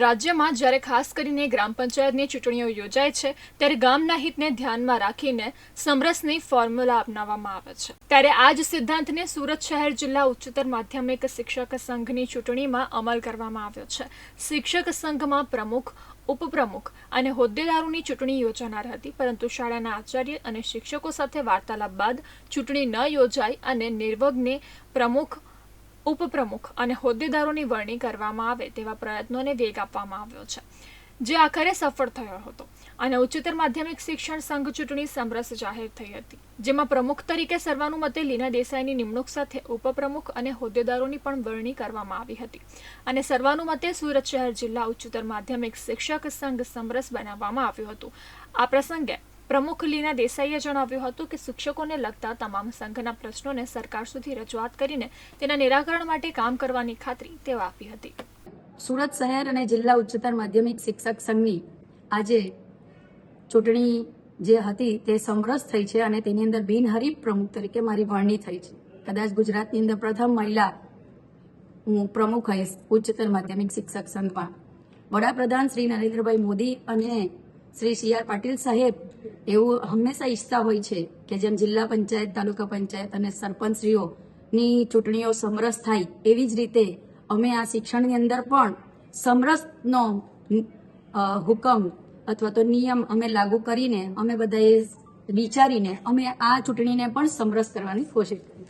રાજ્યમાં જ્યારે ખાસ કરીને ગ્રામ પંચાયતની ચૂંટણીઓ યોજાય છે, ત્યારે ગામના હિતને ધ્યાનમાં રાખીને સમરસની ફોર્મ્યુલા અપનાવવામાં આવે છે. ત્યારે આ જ સિદ્ધાંતને સુરત શહેર જિલ્લા ઉચ્ચતર માધ્યમિક શિક્ષક સંઘની ચૂંટણીમાં અમલ કરવામાં આવ્યો છે. શિક્ષક સંઘમાં પ્રમુખ, ઉપપ્રમુખ અને હોદ્દેદારોની ચૂંટણી યોજાનાર હતી, પરંતુ શાળાના આચાર્ય અને શિક્ષકો સાથે વાર્તાલાપ બાદ ચૂંટણી ન યોજાઈ અને નિર્વગ્ને પ્રમુખ ઉપપ્રમુખ અને હોદ્દેદારોની વરણી કરવામાં આવે તેવા પ્રયત્નોને વેગ આપવામાં આવ્યો છે, જે આખરે સફળ થયો હતો. અને ઉચ્ચતર માધ્યમિક શિક્ષણ સંઘ ચૂંટણી સમરસ જાહેર થઈ હતી, જેમાં પ્રમુખ તરીકે સર્વાનુમતે લીના દેસાઈની નિમણૂક સાથે ઉપપ્રમુખ અને હોદ્દેદારોની પણ વરણી કરવામાં આવી હતી. અને સર્વાનુમતે સુરત શહેર જિલ્લા ઉચ્ચતર માધ્યમિક શિક્ષક સંઘ સમરસ બનાવવામાં આવ્યું હતું. આ પ્રસંગે પ્રમુખ લીના દેસાઈએ જણાવ્યું હતું કે શિક્ષકોને લગતા તમામ સંઘના પ્રશ્નોને સરકાર સુધી રજૂઆત કરીને તેના નિરાકરણ માટે કામ કરવાની ખાતરી તેઓ આપી હતી. સુરત શહેર અને જિલ્લા ઉચ્ચતર માધ્યમિક શિક્ષક સંઘની આજે ચૂંટણી જે હતી તે સમરસ થઈ છે અને તેની અંદર બિનહરીફ પ્રમુખ તરીકે મારી વરણી થઈ છે. કદાચ ગુજરાતની અંદર પ્રથમ મહિલા હું પ્રમુખ હઈશ ઉચ્ચતર માધ્યમિક શિક્ષક સંઘમાં. વડાપ્રધાન શ્રી નરેન્દ્રભાઈ મોદી અને શ્રી સી આર પાટીલ સાહેબ, એવું હંમેશા ઈચ્છતા હોય છે કે જેમ જિલ્લા પંચાયત, તાલુકા પંચાયત અને સરપંચશ્રીઓની ચૂંટણીઓ સમરસ થાય, એવી જ રીતે અમે આ શિક્ષણની અંદર પણ સમરસનો હુકમ અથવા તો નિયમ અમે લાગુ કરીને અમે બધાએ વિચારીને અમે આ ચૂંટણીને પણ સમરસ કરવાની કોશિશ કરી